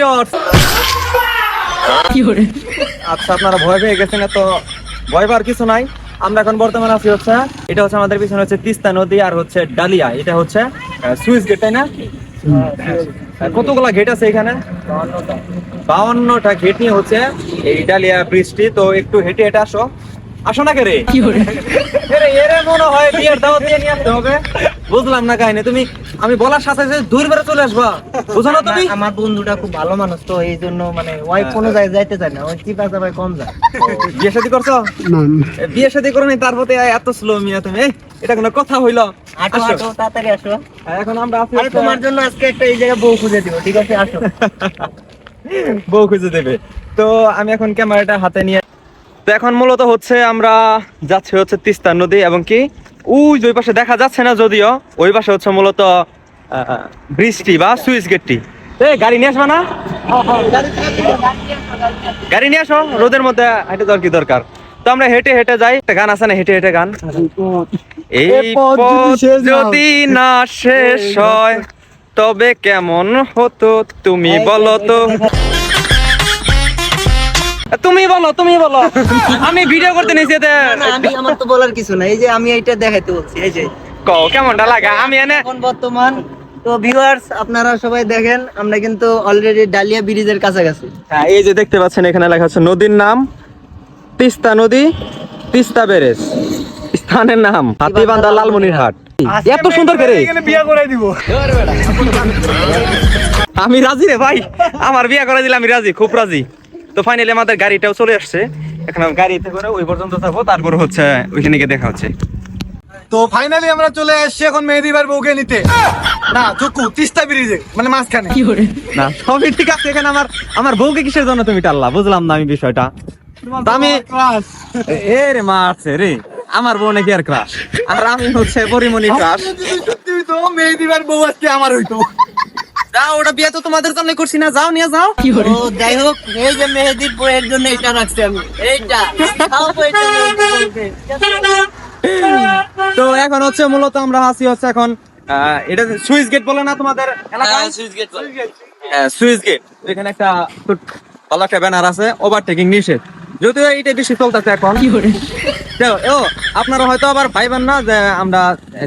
Viewers আচ্ছা আপনারা ভয় পেয়ে গেছেন তো ভয় পাওয়ার কিছু নাই। আমরা এখন বর্তমানে আছি হচ্ছে এটা হচ্ছে আমাদের পিছনে হচ্ছে তিস্তা নদী আর হচ্ছে ডালিয়া। এটা হচ্ছে সুইচ গেট তাই না? কতগুলা গেট আছে এখানে? বাউন্নটা। গেট নিয়ে হচ্ছে এই ডালিয়া বৃষ্টি তো একটু হেঁটে হেঁটে আসো। আসো না কে রে এরে এরে মনে হয় বিয়ের দাওয়াত দিয়ে নিয়ে আসতে হবে। বুঝলাম না কাহিনী তুমি আমি বলার সাথে সাথে দূর বেড়ে চলে আসবা। বুঝো না তুমি? আমার বন্ধুটা খুব ভালো মানুষ তো এই জন্য মানে কোনো জায়গায় যাইতে চায় না ওই চিপা চাপায় কম যায়। বিয়ে শাদী করছ? বিয়ে শাদী করো নি তারপর এত স্লো মিয়া তুমি এটা কোনো কথা হইল। আটো আসো। তাড়াতাড়ি আসো। এখন আমরা আছি তোমার জন্য আজকে একটা এই জায়গায় বউ খুঁজে দিব ঠিক আছে আসো। বউ খুঁজে দেবে। তো আমি এখন ক্যামেরাটা হাতে নিয়ে তো এখন মূলত হচ্ছে আমরা যাচ্ছি হচ্ছে তিস্তা নদী এবং কি ওই যে ওই পাশে দেখা যাচ্ছে না যদিও ওই পাশে হচ্ছে মূলত বৃষ্টি বা সুইচ গেটটি। গাড়ি নিয়ে আসবা না? গাড়ি নিয়ে আসো রোদের মধ্যে হেঁটে যাওয়ার কি দরকার? তো আমরা হেঁটে হেঁটে যাই একটা গান আছে না হেঁটে হেঁটে গান? এই যদি না শেষ হয় তবে কেমন হতো তুমি বলো তো? তুমি বলো তুমি বলো। আমি ভিডিও করতে নিয়েছি এতে আমি আমার তো বলার কিছু না এই যে আমি এইটা দেখাইতে বলছি এই যে। কও কেমনটা লাগা? আমি এনে এখন বর্তমান তো ভিউয়ার্স আপনারা সবাই দেখেন আমরা কিন্তু অলরেডি ডালিয়া ব্রিজের কাছাকাছি। হ্যাঁ, এই যে দেখতে পাচ্ছেন এখানে লেখা আছে নদীর নাম তিস্তা নদী তিস্তা ব্যারেজ। স্থানের নাম হাতিবান্ধা লালমনিরহাট। এত সুন্দর করে বিয়া করে দিব। আমি রাজি রে ভাই। আমার বিয়া করে দিলে আমি রাজি খুব রাজি। তো ফাইনালি আমাদের গাড়িটাও চলে আসছে। এখন গাড়িতে করে ওই পর্যন্ত থাকব তারপর হচ্ছে ওইখানে গিয়ে দেখা হচ্ছে। তো ফাইনালি আমরা চলে আসছি এখন মেহেদি ভাইয়ের বউকে নিতে। না চুকু তিস্তা ব্রিজে মানে মাঝখানে। না সবই ঠিক আছে এখানে আমার আমার বউকে কিসের জন্য তুমি টাল্লা বুঝলাম না আমি বিষয়টা। আমি এ রে মারছে রে। আমার বউ নাকি আর ক্রাশ আর আমি হচ্ছে পরিমণি ক্রাশ তো মেহেদি ভাইয়ের বউ আজকে আমার হইতো। যাও ওটা বিয়ে তো তোমাদের জন্য করছি না। যাও নিয়ে যাও। তো যাই হোক এই যে মেহেদির বইয়ের জন্য এটা রাখছি আমি। এইটা। তো এখন হচ্ছে মূলত আমরা আছি হচ্ছে এখন এটা সুইচ গেট বলে না তোমাদের এলাকায়? সুইচ গেট এখানে একটা ভালো একটা ব্যানার আছে ওভারটেকিং নিষেধ। যদিও এইটা বেশি চলতেছে এখন। ও আপনারা হয়তো আবার ভাইবেন না যে আমরা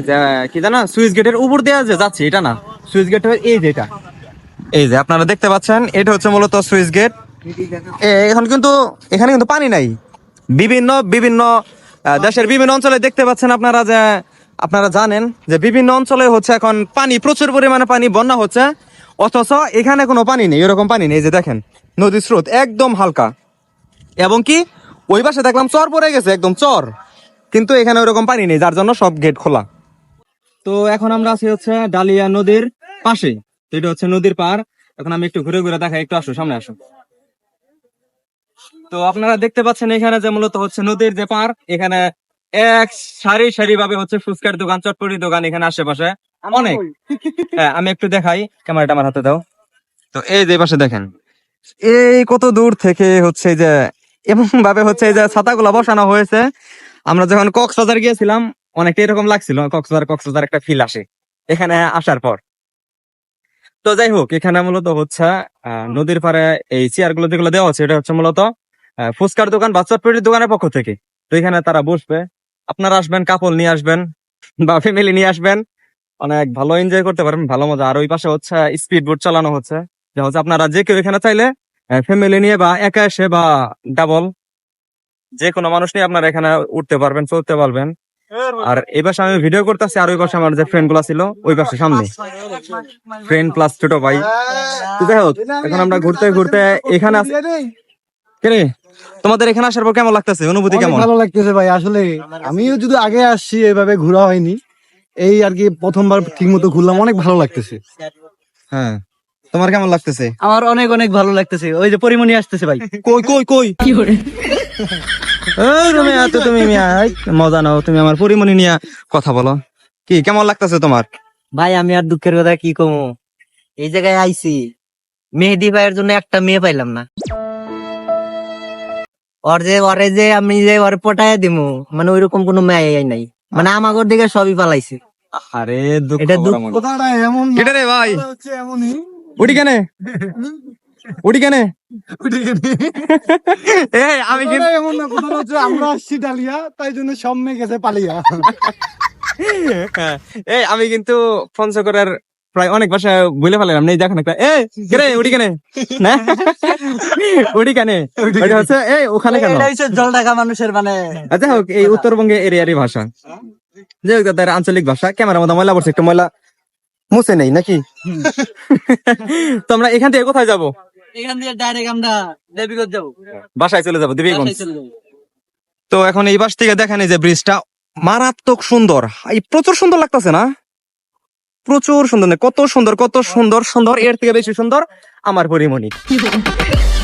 যে কি জানা সুইচ গেটের উপর দিয়ে যে যাচ্ছি এটা না। সুইচ গেট এই যে এটা। এই যে, আপনারা দেখতে পাচ্ছেন, এটা হচ্ছে মূলত সুইচ গেট। এখন কিন্তু এখানে কিন্তু পানি নাই। বিভিন্ন বিভিন্ন দেশের বিভিন্ন অঞ্চলে দেখতে পাচ্ছেন আপনারা যে, আপনারা জানেন যে বিভিন্ন অঞ্চলে হচ্ছে এখন পানি, প্রচুর পরিমাণে পানি, বন্যা হচ্ছে। অথচ এখানে কোনো পানি নেই, এরকম পানি নেই যে দেখেন, নদীর স্রোত একদম হালকা। এবং কি, ওই পাশে দেখলাম চর পড়ে গেছে, একদম চর। কিন্তু এখানে ওরকম পানি নেই, যার জন্য সব গেট খোলা। তো এখন আমরা আছি হচ্ছে ডালিয়া নদীর পাশে। তো এটা হচ্ছে নদীর পার এখন আমি একটু ঘুরে ঘুরে দেখাই একটু আসো সামনে আসো। তো আপনারা দেখতে পাচ্ছেন এখানে যে মূলত হচ্ছে নদীর যে পার এখানে এক সারি সারি ভাবে হচ্ছে ফুচকার দোকান চটপটি দোকান এখানে আশেপাশে। অনেক। হ্যাঁ আমি একটু দেখাই ক্যামেরাটা আমার হাতে দাও। তো এই যে পাশে দেখেন এই কত দূর থেকে হচ্ছে এই যে এমন ভাবে হচ্ছে এই যে ছাতাগুলো বসানো হয়েছে। আমরা যখন কক্সবাজার গিয়েছিলাম অনেকটা এরকম লাগছিল, কক্সবাজার কক্সবাজার একটা ফিল আসে। এখানে আসার পর। তো যাই হোক, এখানে মূলত হচ্ছে নদীর পাড়ে এই চেয়ারগুলো যেগুলো দেওয়া হচ্ছে এটা হচ্ছে মূলত ফুচকার দোকান বা চটপটির দোকানের পক্ষ থেকে। তো এখানে তারা বসবে। আপনারা আসবেন কাপল নিয়ে আসবেন, বা ফ্যামিলি নিয়ে আসবেন। অনেক ভালো এনজয় করতে পারবেন ভালো মজা। আর ওই পাশে হচ্ছে স্পিড বোট চালানো হচ্ছে। যা হচ্ছে আপনারা যে কেউ এখানে চাইলে ফ্যামিলি নিয়ে বা একা এসে বা ডাবল যে কোনো মানুষ নিয়ে আপনারা এখানে উঠতে পারবেন, চলতে পারবেন। আর এই পাশে আমি ভিডিও করতেছি আর ওই পাশে আমার যে ফ্রেন্ডগুলা ছিল ওই পাশে সামনে। ফ্রেন্ড প্লাস ছোট ভাই। তো যাই হোক এখন আমরা ঘুরতে ঘুরতে এখানে আস- কেরে তোমাদের এখানে আসার পর কেমন লাগতেছে? অনুভূতি কেমন? ভালো লাগতেছে ভাই আসলে আমিও যদি আগে আসছি এভাবে ঘোরা হয়নি। এই আর কি প্রথমবার ঠিক মতো ঘুরলাম অনেক ভালো লাগতেছে। হ্যাঁ। তোমার কেমন লাগতেছে? আমার অনেক অনেক ভালো লাগতেছে। ওই যে পরিমণি আসতেছে ভাই। কই কই কই? এই তুমি এত তুমি মিয়া, মজা নাও তুমি আমার পরিমণি নিয়ে কথা বলো। কি কেমন লাগতেছে তোমার? ভাই আমি আর দুঃখের কথা কি কমু? এই জায়গায় আইছি। মেহেদি ভাইয়ের জন্য একটা মেয়ে পাইলাম না। ওর যে ওরে যে আমি যে ওরে পটায় দিমু মানে ওইরকম কোনো মেয়ে নাই। মানে আমাগর দিকে সবই পালাইছে। আরে দুঃখ এটা দুঃখ- কেটে রে ভাই। হচ্ছে এমনই। উঠি কেনে উঠি কেনে এই আমি কিন্তু এমন না কথা হচ্ছে আমরা আসছি ডালিয়া তাই জন্য সব মেয়ে গেছে পালিয়া। হ্যাঁ, এই আমি কিন্তু পঞ্চগড়ের প্রায় অনেক ভাষা বলে ফেলাম নেই দেখেন একটা এই কেনে উঠি কেনে না? উঠি কেনে ওইটা হচ্ছে এই ওখানে কেন? এটা হচ্ছে জল ঢাকা মানুষের মানে আচ্ছা হোক এই উত্তরবঙ্গে এরিয়ারই ভাষা। যে হোক তাদের আঞ্চলিক ভাষা ক্যামেরার মধ্যে ময়লা পড়ছে একটু ময়লা মুছে নেই নাকি? তো আমরা এখান থেকে কোথায় যাব? এখান থেকে ডাইরেক্ট আমরা দেবীগঞ্জ যাব। বাসায় চলে যাব দেবীগঞ্জ। তো এখন এই বাস থেকে দেখেন এই যে ব্রিজটা মারাত্মক সুন্দর। এই প্রচুর সুন্দর লাগতেছে না? প্রচুর সুন্দর না? কত সুন্দর কত সুন্দর সুন্দর এর থেকে বেশি সুন্দর আমার পরিমণি।